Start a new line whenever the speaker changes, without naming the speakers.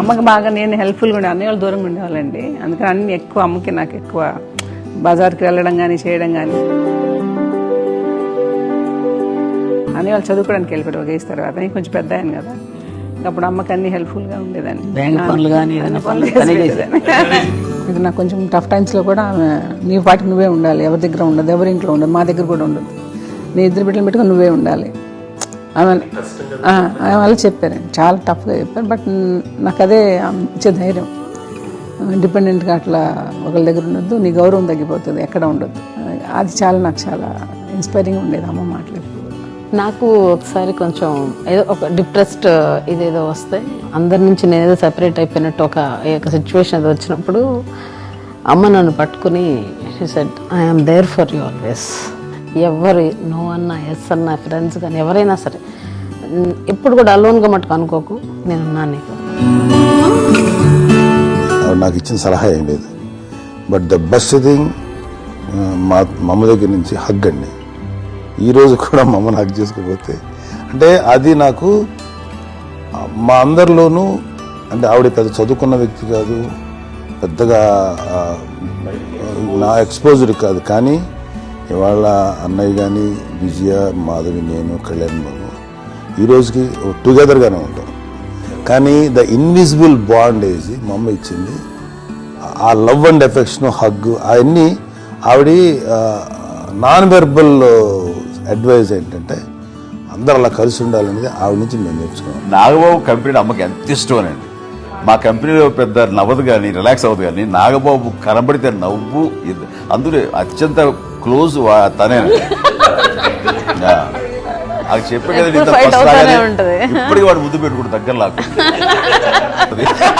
అమ్మకి బాగా నేను హెల్ప్ఫుల్గా ఉండే అన్నయ్య వాళ్ళు దూరంగా ఉండేవాళ్ళండి. అందుకని అన్ని ఎక్కువ అమ్మకి నాకు ఎక్కువ బజార్కి వెళ్ళడం కానీ చేయడం కానీ అన్నయ్య వాళ్ళు చదువుకోవడానికి వెళ్ళిపోయారు ఒక తర్వాత. నేను కొంచెం పెద్ద అయ్యాను కదా. అప్పుడు అమ్మకి అన్ని హెల్ప్ఫుల్గా ఉండేదాన్ని. ఇది నాకు కొంచెం టఫ్ టైమ్స్లో కూడా నీ పాటికి నువ్వే ఉండాలి. ఎవరి దగ్గర ఉండదు. ఎవరి ఇంట్లో ఉండదు. మా దగ్గర కూడా ఉండదు. నీ ఇద్దరు బిడ్డలు పెట్టుకుని నువ్వే ఉండాలి. ఆమె వాళ్ళు చెప్పారు. చాలా టఫ్గా చెప్పారు. బట్ నాకు అదే ఇచ్చే ధైర్యం. ఇండిపెండెంట్గా అట్లా ఒకరి దగ్గర ఉండొద్దు నీ గౌరవం తగ్గిపోతుంది ఎక్కడ ఉండొద్దు. అది చాలా నాకు చాలా ఇన్స్పైరింగ్ ఉండేది అమ్మ మాటలు
నాకు ఒకసారి కొంచెం ఏదో ఒక డిప్రెస్డ్ ఇదేదో వస్తే అందరి నుంచి నేను ఏదో సెపరేట్ అయిపోయినట్టు ఒక ఒక సిచ్యువేషన్ ఏదో వచ్చినప్పుడు అమ్మ నన్ను పట్టుకుని she said I'm there for you always ఎవరు నో అన్న ఎస్ అన్న ఫ్రెండ్స్ కానీ ఎవరైనా సరే ఎప్పుడు కూడా అలోన్గా మటుకు అనుకోకు నేను ఉన్నాను నీకు
నాకు ఇచ్చిన సలహా ఏం లేదు. బట్ ద బెస్ట్ థింగ్ మా మమ్మ దగ్గర నుంచి హగ్ అండి. ఈ రోజు కూడా మమ్మల్ని హగ్ చేసుకోకపోతే అంటే అది నాకు మా అందరిలోనూ అంటే ఆవిడ పెద్ద చదువుకున్న వ్యక్తి కాదు పెద్దగా నా ఎక్స్పోజర్ కాదు. కానీ ఇవాళ అన్నయ్య కానీ విజయ మాధవి నేను కళ్యాణ్ బాబు ఈ రోజుకి టుగెదర్గానే ఉంటాం. కానీ ద ఇన్విజిబుల్ బాండ్ ఏజ్ మా అమ్మ ఇచ్చింది. ఆ లవ్ అండ్ ఎఫెక్షన్ హగ్ అవన్నీ ఆవిడ నాన్ వెర్బల్ అడ్వైజ్ ఏంటంటే అందరు అలా కలిసి ఉండాలనేది ఆవిడ నుంచి మేము నేర్చుకున్నాం
నాగబాబు కంపెనీ అమ్మకి ఎంత ఇష్టం అండి మా కంపెనీలో పెద్ద నవ్వదు కానీ రిలాక్స్ అవ్వదు కానీ నాగబాబు కనబడితే నవ్వు అందులో అత్యంత క్లోజ్ తనే. అది చెప్పే కదా. ఇప్పటికి వాడు ముద్దు పెట్టుకుంటు దగ్గర లాక్కుంటాడు.